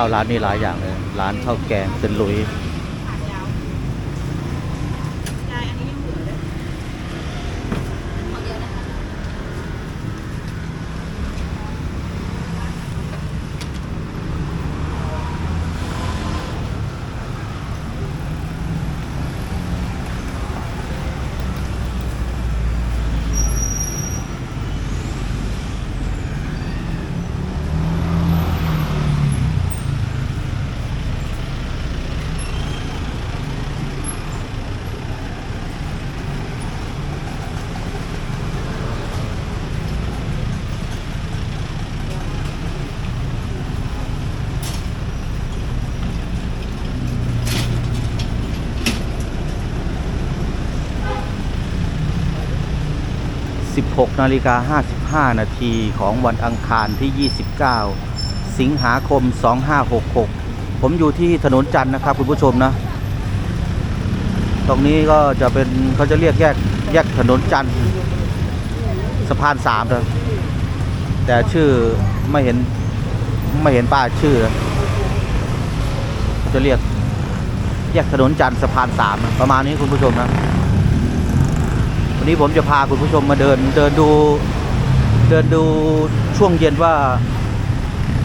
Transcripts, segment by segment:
าวร้านนี้หลายอย่างเลย ร้านข้าวแกงเซนลุย 16นาฬิกา55 นาทีของวันอังคารที่ 29 สิงหาคม 2566 ผมอยู่ที่ถนนจันทร์นะครับคุณผู้ชมนะ ตรงนี้ก็จะเป็นเขาจะเรียกแยกแยกถนนจันทร์สะพานสามนะแต่ชื่อไม่เห็นไม่เห็นป้าชื่อ จะเรียกแยกถนนจันทร์สะพานสามประมาณนี้คุณผู้ชมนะ วันนี้ผมจะพาคุณผู้ชมมาเดินเดินดูเดินดูช่วงเย็นว่า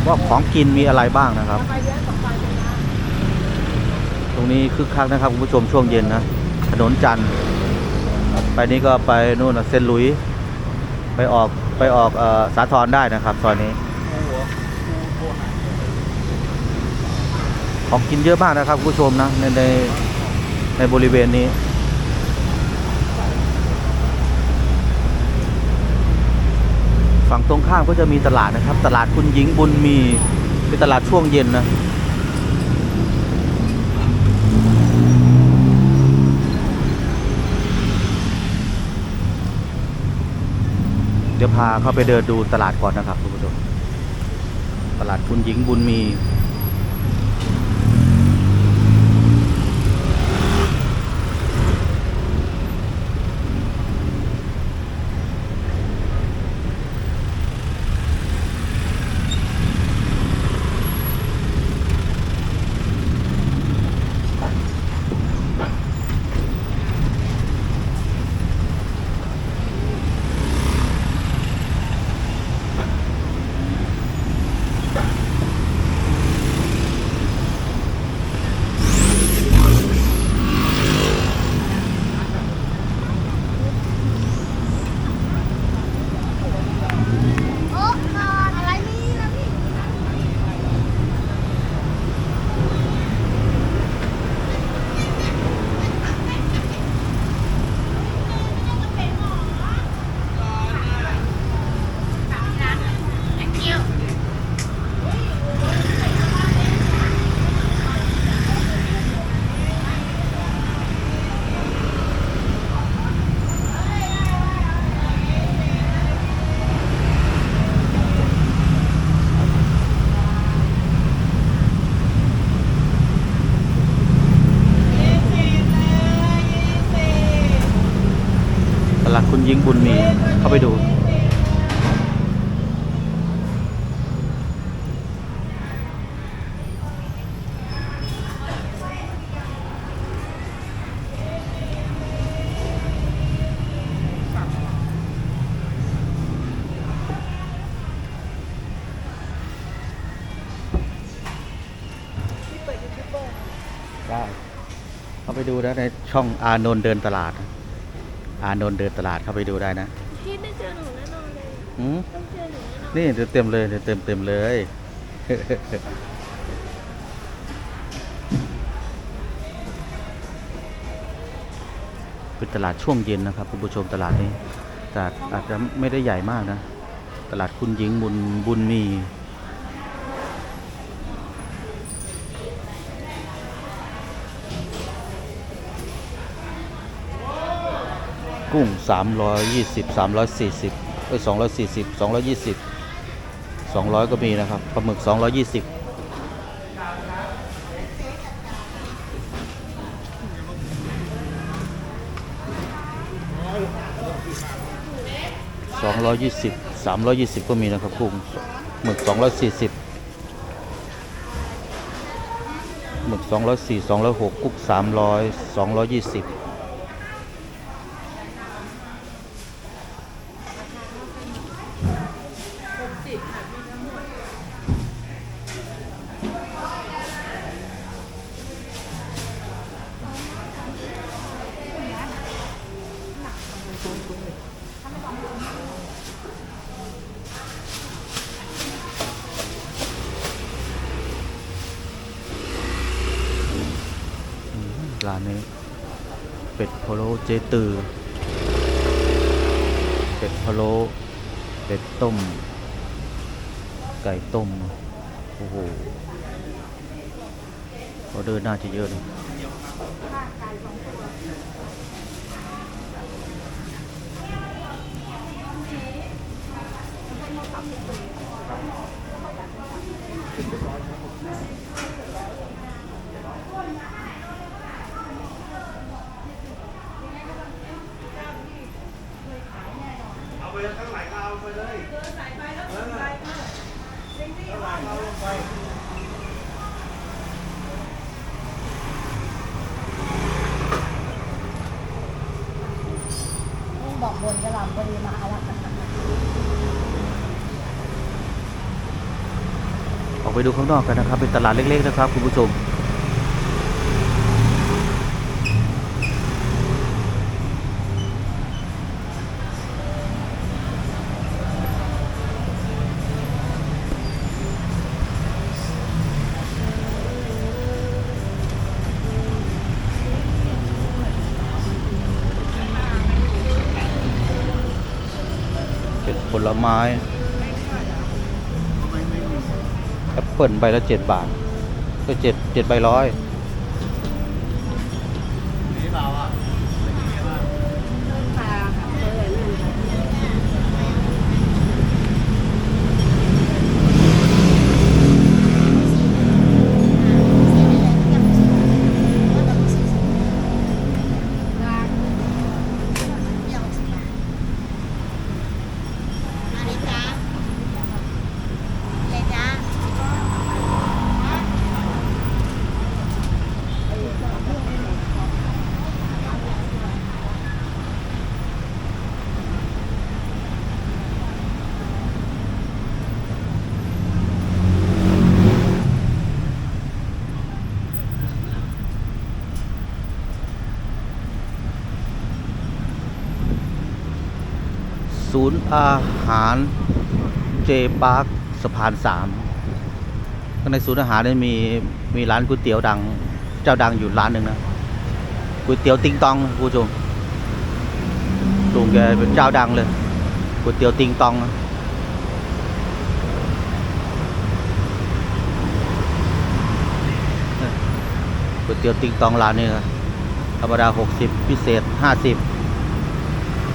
ว่าของกินมีอะไรบ้างนะครับ ตรงนี้คึกคักนะครับคุณผู้ชมช่วงเย็นนะถนนจันทร์ไปนี้ก็ไปนู่นเซนลุยไปออกไปออกเอ่อสาทรได้นะครับซอยนี้ ของกินเยอะมากนะครับคุณผู้ชมนะในในในบริเวณนี้ ฝั่งตรงข้ามก็จะมีตลาดนะครับ ตลาดคุณหญิงบุญมีเป็นตลาดช่วงเย็นนะเดี๋ยวพาเข้าไปเดินดูตลาดก่อนนะครับคุณผู้ชมตลาดคุณหญิงบุญมี โอ้ขาดอะไรนี่นะพี่ ตลาดคุณหญิ งบุญมีเข้าไปดู ได้ เข้าไปดูนะในช่องอานนท์เดินตลาด อานนท์เดินตลาดเข้าไปดูได้นะพี่ได้เจอหนูแน่นอนเลยหืมต้องเจอหนูแน่นอนนี่เดี๋ยวเต็มเลยเดี๋ยวเต็มเต็มเลย เป็นตลาดช่วงเย็นนะครับคุณผู้ชมตลาดนี้ตลาดอาจจะไม่ได้ใหญ่มากนะ ตลาดคุณหญิงบุญบุญมี กุ้ง 320 340เอ้ย240 220 200 ก็มีนะครับปลาหมึก 220 220 320ก็มีนะครับกุ้งหมึก240หมึก204 206กุ๊ก300 220ร้านนี้ เป็ดพะโล้เจตือ เป็ดพะโล้เป็ดต้ม ไก่ต้ม โอ้โหออเดอร์น่าจะเยอะเลย บอกบนกระหล่ำพอดีมาแล้วออกไปดูข้างนอกกันนะครับ เป็นตลาดเล็กๆนะครับคุณผู้ชม ไม้แอปเปิลใบละเจ็ดบาทก็เจ็ดเจ็ดใบร้อย อะไรจ๊ะอะไรจ๊ะ ศูนย์ อาหารเจปาร์คสะพานสามในศูนย์อาหารเนี่ยมีมีร้านก๋วยเตี๋ยวดัง เจ้าดังอยู่ร้านหนึ่งนะก๋วยเตี๋ยวติงตองผู้ชมลุงแกเป็นเจ้าดังเลยก๋วยเตี๋ยวติงตอง ก๋วยเตี๋ยวติงตองร้านนี้นะธรรมดาหกสิบพิเศษห้าสิบ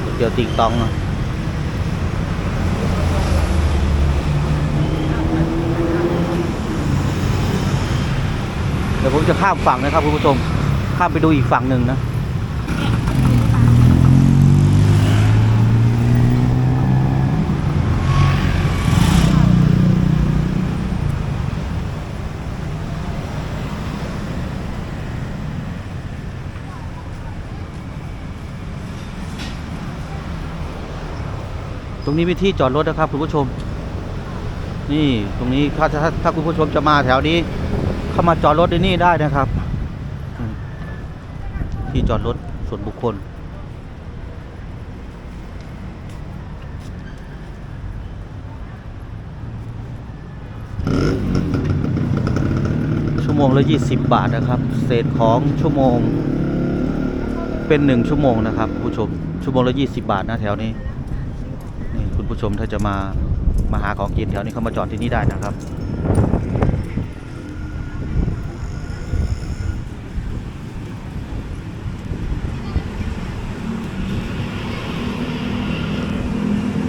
ก๋วยเตี๋ยวติงตองนะ เดี๋ยวผมจะข้ามฝั่งนะครับคุณผู้ชม ข้ามไปดูอีกฝั่งหนึ่งนะตรงนี้มีที่จอดรถนะครับคุณผู้ชม นี่ตรงนี้ถ้าถ้าถ้าคุณผู้ชมจะมาแถวนี้ เข้ามาจอดรถที่นี่ได้นะครับ ที่จอดรถส่วนบุคคล ชั่วโมงละ20 บาทนะครับ เศษของชั่วโมงเป็นหนึ่งชั่วโมงนะครับคุณผู้ชม ชั่วโมงละ20 บาทนะแถวนี้นี่คุณผู้ชมถ้าจะมามาหาของกินแถวนี้เข้ามาจอดที่นี่ได้นะครับ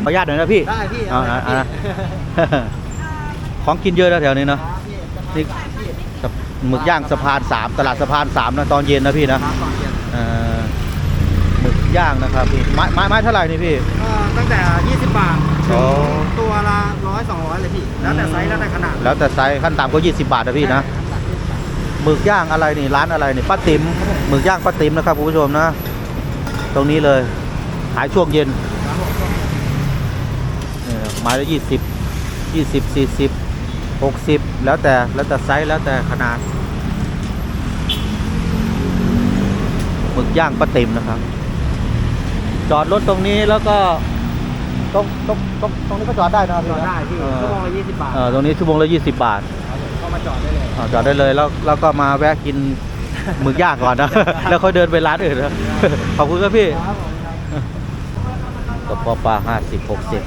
ขออนุญาตหน่อยนะพี่ได้พี่เอาเอาเอาเลยเอาพี่ของกินเยอะนะแถวนี้เนาะนี่นี่สะหมึกย่างสะพานสามตลาดสะพานสามนะตอนเย็นนะพี่นะร้านตอนเย็นเอ่อหมึกย่างนะครับพี่ไม้ไม้ไม้เท่าไหร่นี่พี่เอ่อตั้งแต่ 20 บาทอ๋ถึองตัวละ100 200เลยพี่ แล้วแต่ไซส์แล้วแต่ขนาด แล้วแต่ไซส์ขั้นต่ำก็ 20 บาทนะพี่นะใช่ครับหมึกย่างอะไรนี่ร้านอะไรนี่ป้าติ๋มหมึกย่างป้าติ๋มนะครับคุณผู้ชมนะ ตรงนี้เลยขายช่วงเย็นเนี่ย ไม้ละยี่สิบยี่สิบสี่สิบหกสิบแล้วแต่แล้วแต่ไซส์แล้วแต่ขนาดหมึกย่างป้าติ๋มนะครับ จอดรถตรงนี้แล้วก็ตรงตรงตรงตรงนี้ก็จอดได้นะครับจอดได้พี่เออชั่วโมงละ20บาทเออตรงนี้ชั่วโมงละยี่สิบบาทครับผมเข้ามาจอดได้เลยอ่าจอดได้เลยแล้วแล้วก็มาแวะกินหมึกย่างก่อนนะ แล้วค่อยเดินไปร้านอื่นนะขอบคุณครับพี่ครับผมครับกระเพาะปลาห้าสิบหกสิบ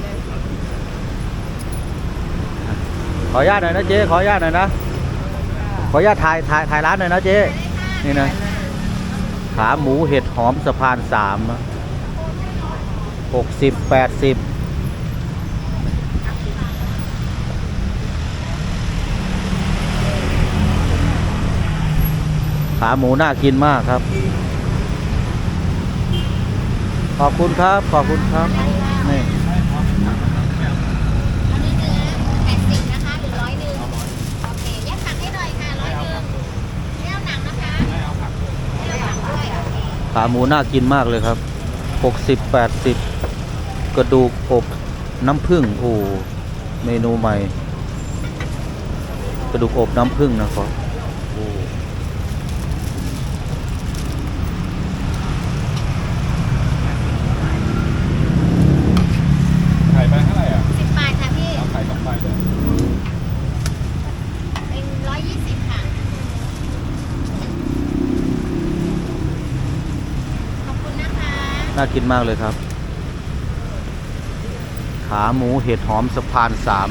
ขออนุญาตหน่อยนะเจ๊ขออนุญาตหน่อยนะขออนุญาตถ่ายถ่ายถ่ายร้านหน่อยนะเจ๊นี่นะขาหมูเห็ดหอมสะพานสามหกสิบแปดสิบขาหมูน่ากินมากครับ ขอบคุณครับ ขอบคุณครับนี่นี้เนื้อแปดสิบนะคะหรือร้อยหนึ่งโอเคแยกผักให้หน่อยค่ะร้อยหนึ่งไม่เอาหนังนะคะไม่เอาผักด้วยโอเค ขาหมูน่ากินมากเลยครับหกสิบแปดสิบกระดูกอบน้ำผึ้งโอ้เมนูใหม่ กระดูกอบน้ำผึ้งนะครับโอ้ ไข่ไปเท่าไหร่อะ สิบบาทค่ะพี่ เอาไข่สองใบเลย เป็นร้อยยี่สิบค่ะ ขอบคุณ น่ากินมากเลยครับ ขาหมูเห็ดหอมสะพานสาม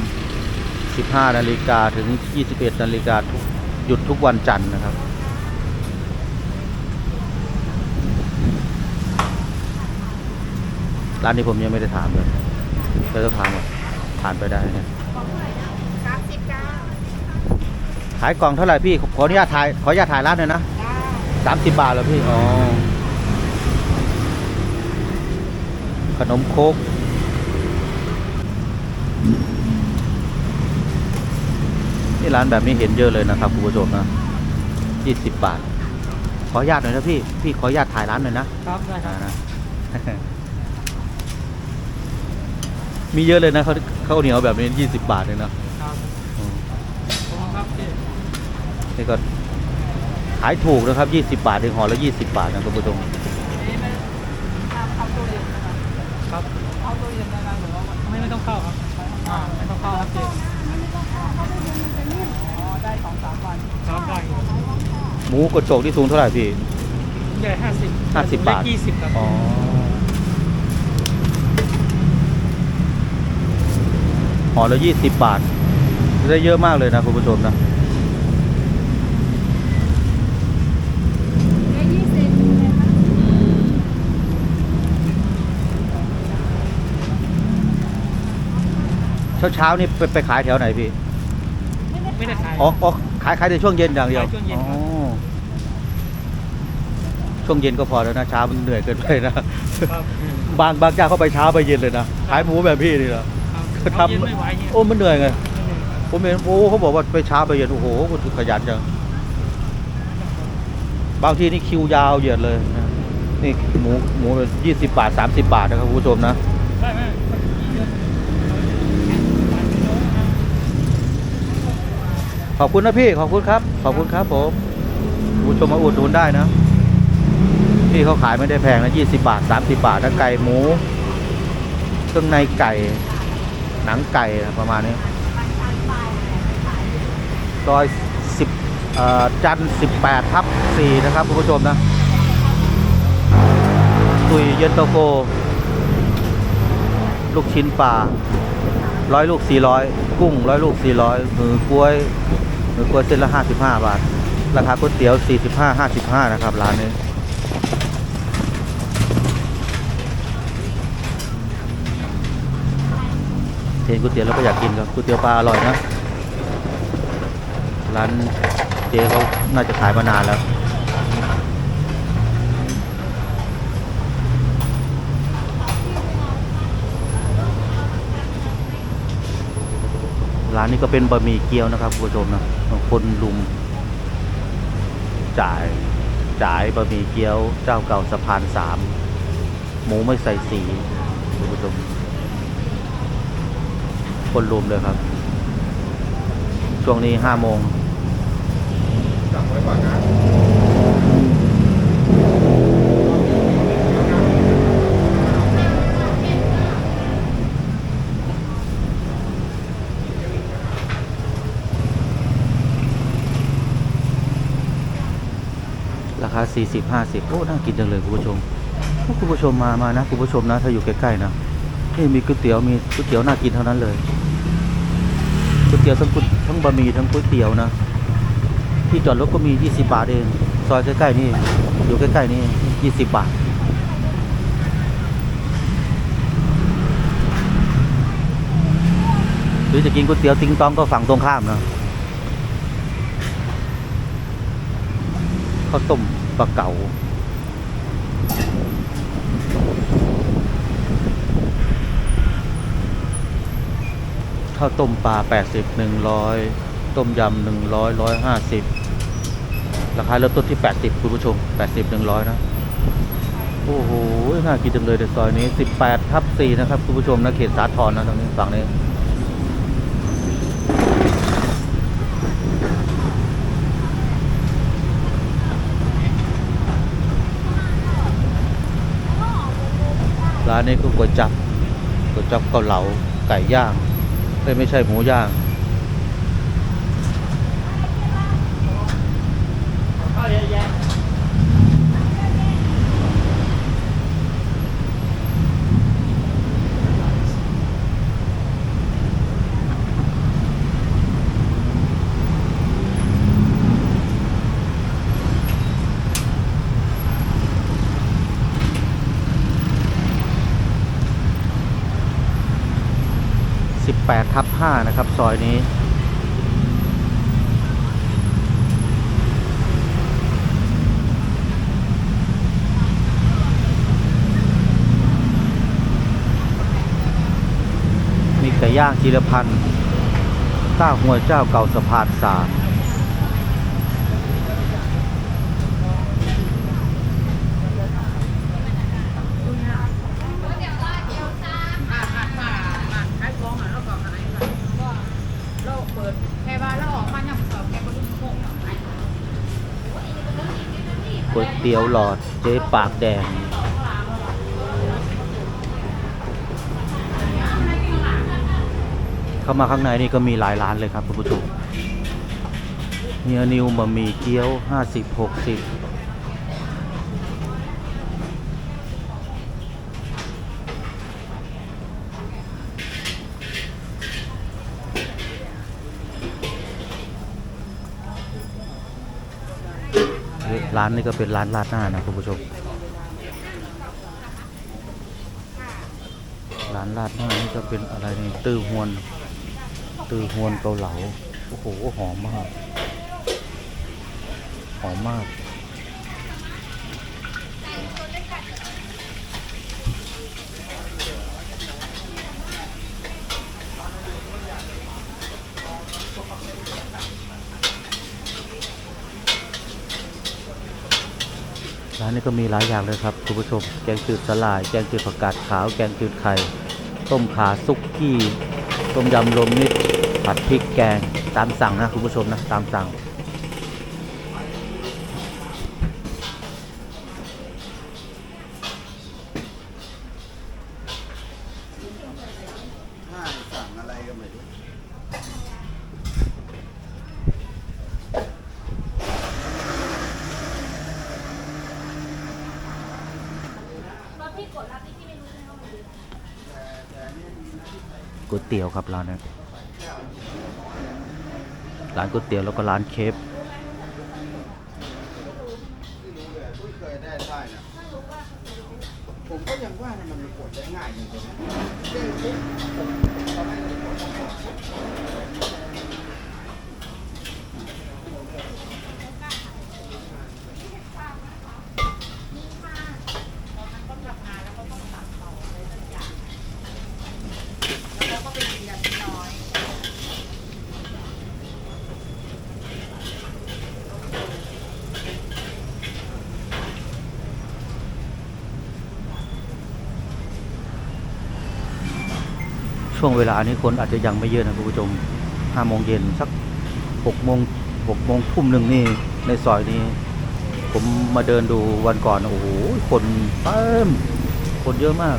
สิบห้านาฬิกาถึงยี่สิบเอ็ดนาฬิกาหยุดทุกวันจันทร์นะครับร้านนี้ผมยังไม่ได้ถามเลยเราต้องถามก่อนผ่านไปได้นะสามขายกล่องเท่าไหร่พี่ ขออนุญาตถ่าย ขออนุญาตถ่ายร้านหน่อยนะสามสิบบาทเหรอพี่ อ๋อ ขนมโคกนี่ร้านแบบนี้เห็นเยอะเลยนะครับคุณผู้ชมนะยี่สิบบาท ขออนุญาตหน่อยนะพี่ พี่ขออนุญาตถ่ายร้านหน่อยนะครับได้ครับอ่านะมีเยอะเลยนะเขาข้าวเหนียวแบบนี้ยี่สิบบาทเลยนะครับอืมขอบคุณครับพี่นี่ก็ขายถูกนะครับยี่สิบบาทเองห่อละยี่สิบบาทนะคุณผู้ชม ครับเอาตัวเย็น ได้ไหมหรือว่าไม่ไม่ต้องเข้าครับอ่าไม่ต้องเข้าครับพี่อ๋อได้สองสามวันครับได้ครับหมูกระจกที่สูงเท่าไหร่พี่ใหญ่ห้าสิบห้าสิบบาทยี่สิบครับอ๋อห่อละยี่สิบบาท ได้เยอะมากเลยนะคุณผู้ชมนะ ช้าเช้าๆนี่ไปไปขายแถวไหนพี่ไม่ได้ขายอ๋ออ๋อขายขายในช่วงเย็นอย่างเดียวขายช่วงเย็น อ๋อครับช่วงเย็นก็พอแล้วนะเช้ามันเหนื่อยเกินไปนะ ครับบางบางเจ้าเข้าไปเช้าไปเย็นเลยนะขายหมูแบบพี่นี่นะครับทำเอาเย็นไม่ไหวเนี่ยโอ้มันเหนื่อยไงผมเห็นโอ้เขาบอกว่าไปเช้าไปเย็นโอ้โหมันขยันจังบางทีนี่คิวยาวเหยียดเลยนะนี่หมูหมูยี่สิบบาทสามสิบบาทนะครับคุณผู้ชมนะ ได้ไหม ข อบคุณนะพี่ขอบคุณครับ ขอบคุณครับผมผู้ชมมาอุดหนุนได้นะพี่เขาขายไม่ได้แพงนะยี่สิบาทสามสิบาทนะไก่หมูเครื่องในไก่ หนังไก่นะประมาณนี้ซอยสิบจันสิบแปดทับสี่นะครับคุณผู้ชมนะตุยเย็นตโฟลูกชิ้นปลาร้อยลูกสี่ร้อยกุ้งร้อยลูกสี่ร้อยมือกล้วย มือกล้วยเส้นละห้าสิบห้าบาท ราคาก๋วยเตี๋ยวสี่สิบห้าห้าสิบห้านะครับ ร้านนี้เห็นก๋วยเตี๋ยวแล้วก็อยากกินครับก๋วยเตี๋ยวปลาอร่อยนะ ร้านเจ๊เขาน่าจะขายมานานแล้วร้านนี้ก็เป็นบะหมี่เกี๊ยวนะครับคุณผู้ชมนะคนลุม จ่ายจ่ายบะหมี่เกี๊ยวเจ้าเก่าสะพานสามหมูไม่ใส่สีคุณผู้ชมคนลุมเลยครับ ช่วงนี้ห้าโมงจับไว้ก่อนนะ คา 40 50 โอ้ น่ากินจังเลยคุณผู้ชมคุณผู้ชมมา มานะคุณผู้ชมนะ ถ้าอยู่ใกล้ๆนะนี่มีก๋วยเตี๋ยว มีก๋วยเตี๋ยวน่ากินเท่านั้นเลยก๋วยเตี๋ยวทั้งก๋วยทั้งบะหมี่ทั้งก๋วยเตี๋ยวนะ ที่จอดรถก็มี 20 บาทเอง ซอยใกล้ๆนี่ อยู่ใกล้ๆนี่ 20 บาทหรือจะกินก๋วยเตี๋ยวติงตองก็ฝั่งตรงข้ามนะข้าวต้ม ปลาเก๋าข้าวต้มปลา 80 100 ต้มยำ 100 150 ราคาเริ่มต้นที่ 80 คุณผู้ชม 80 100 นะ โอ้โห น่ากินจังเลยในซอยนี้ 18ทับ4นะครับ คุณผู้ชมนะเขตสาทรนะตรงนี้ฝั่งนี้ ร้านนี้ก็ก๋วยจับก๋วยจับเกาเหลาไก่ย่างไม่ใช่หมูย่าง 18 ทับ 5 นะครับ ซ อยนี้ มีไก่ย่างจีรพันธ์ต้าหัวเจ้าเก่าสะพานสาม เราเปิดแค่ว่าเราออกมายังสอบแค่บนโคก ก๋วย เตี๋ยวหลอดเจ๊ปากแดง เข้ามาข้างในนี่ก็มีหลายร้านเลยครับคุณผู้ชมเฮียนิวบะหมี่เกี๊ยว 50 60 ร้านนี้ก็เป็นร้านราดหน้านะคุณผู้ชม ร้านราดหน้านี่ก็เป็นอะไรนี่ตื้อฮวน ตื้อฮวนเกาเหลา โอ้โหหอมมาก หอมมาก นนี้ก็มีหลายอย่างเลยครับคุณผู้ชม แกงจืดสลาย แกงจืดผักกาดขาว แกงจืดไข่ ต้มขาซุกกี้ ต้มยำรวมมิตรผัดพริกแกง ตามสั่งนะคุณผู้ชมนะ ตามสั่ง ตี๋ยวครับร้านนี้ร้านก๋วยเตี๋ยวแล้วก็ร้านเคฟ ไม่เคยได้ได้นะผมก็ยังว่าเนี่ยมันกดได้ง่ายอยู่ตรงนี้เด้งปุ๊บผมตอนแรกผมกดไม่ได้ เช่วงเวลานี้คนอาจจะยังไม่เยอะนะคุณผู้ชมห้าโมงเย็นสักหกโมงหกโมงทุ่มหนึ่งนี่ในซอยนี้ ผมมาเดินดูวันก่อน โอ้โห คนเต็มคนเยอะมาก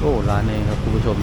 โอ้ร้านนี้ค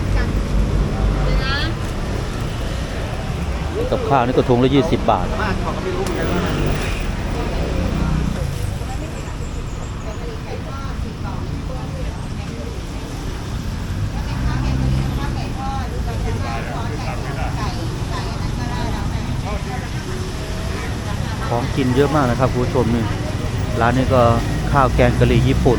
มือนกันเลยนะกับข้าวนี่กระทงละ 20 บาท มากเขาก็ไม่รู้เหมือนกันว่า กินเยอะมากนะครับคุณผู้ชมนี่ร้านนี้ก็ข้าวแกงกะหรี่ญี่ปุ่น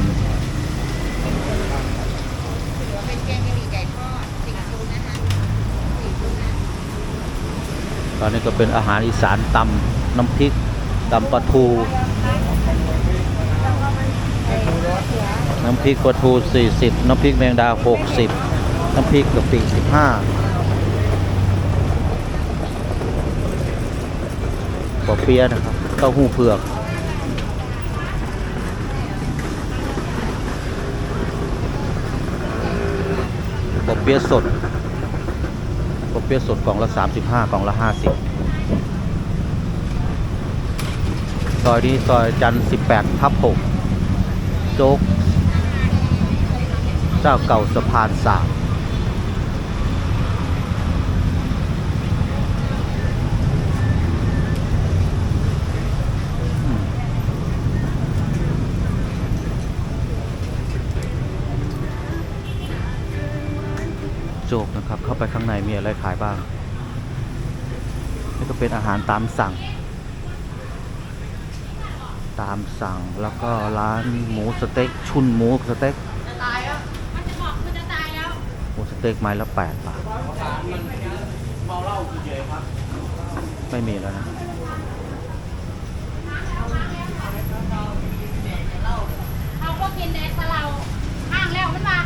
เป็นแกงกะหรี่ไก่ทอดสิงคูนนะตอนนี้ก็เป็นอาหารอีสานตำน้ำพริกตำปลาทู น้ำพริกปลาทู 40 น้ำพริกแมงดา 60 น้ำพริกกะปิ15ปอเปี๊ยะนะครับ เต้าหู้เผือกปอเปี๊ยะสดปอเปี๊ยะสดกล่องละ 35 กล่องละ 50 ซอยนี้ซอยจันทร์18ทับ6โจ๊ก เจ้าเก่าสะพานสาม มีอะไรขายบ้าง นี่ก็เป็นอาหารตามสั่ง ตามสั่งแล้วก็ร้านหมูสเต็กชุนหมูสเต็กจะตายแล้วมันจะบอกมันจะตายแล้วหมูสเต็กไม้ละแปดบาทไม่มีแล้วนะเขาก็กินแดกเราห้างแล้วมันมา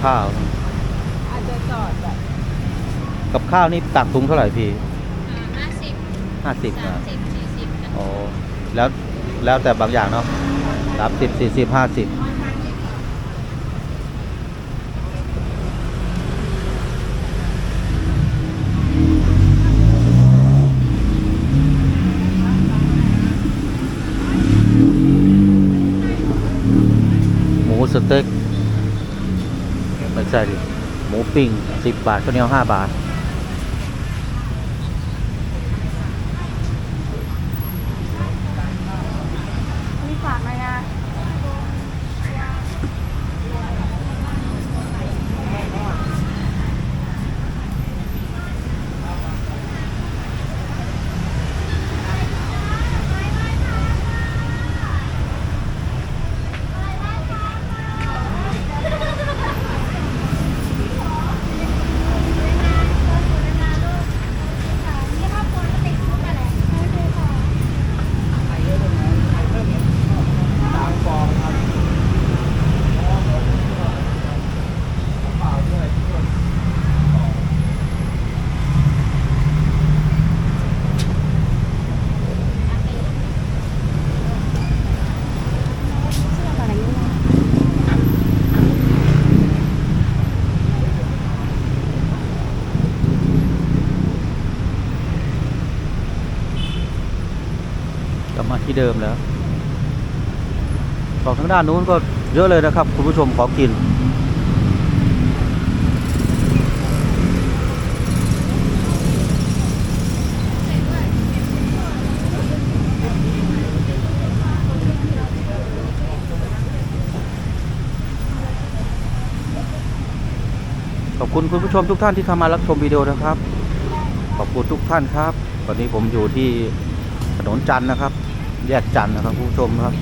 กับข้าวกับข้าวนี่ตักถุงเท่าไหร่พี่ห้าสิบห้าสิบสามนะสิบสี่สิบนะอ๋อแล้วแล้วแต่บางอย่างเนาะสามสิบสี่สิบห้าสิบหมูสเต็ก ใช่ดิหมูปิ้งสิบบาทข้าวเหนียวห้าบาท เดิมแล้วฝั่งทางด้านนู้นก็เยอะเลยนะครับ คุณผู้ชมของกิน ขอบคุณคุณผู้ชมทุกท่านที่เข้ามารับชมวิดีโอนะครับ ขอบคุณทุกท่านครับ วันนี้ผมอยู่ที่ถนนจันทร์นะครับ แยกจันทร์นะครับคุณผู้ชมครับ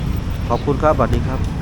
ขอบคุณครับสวัสดีครับ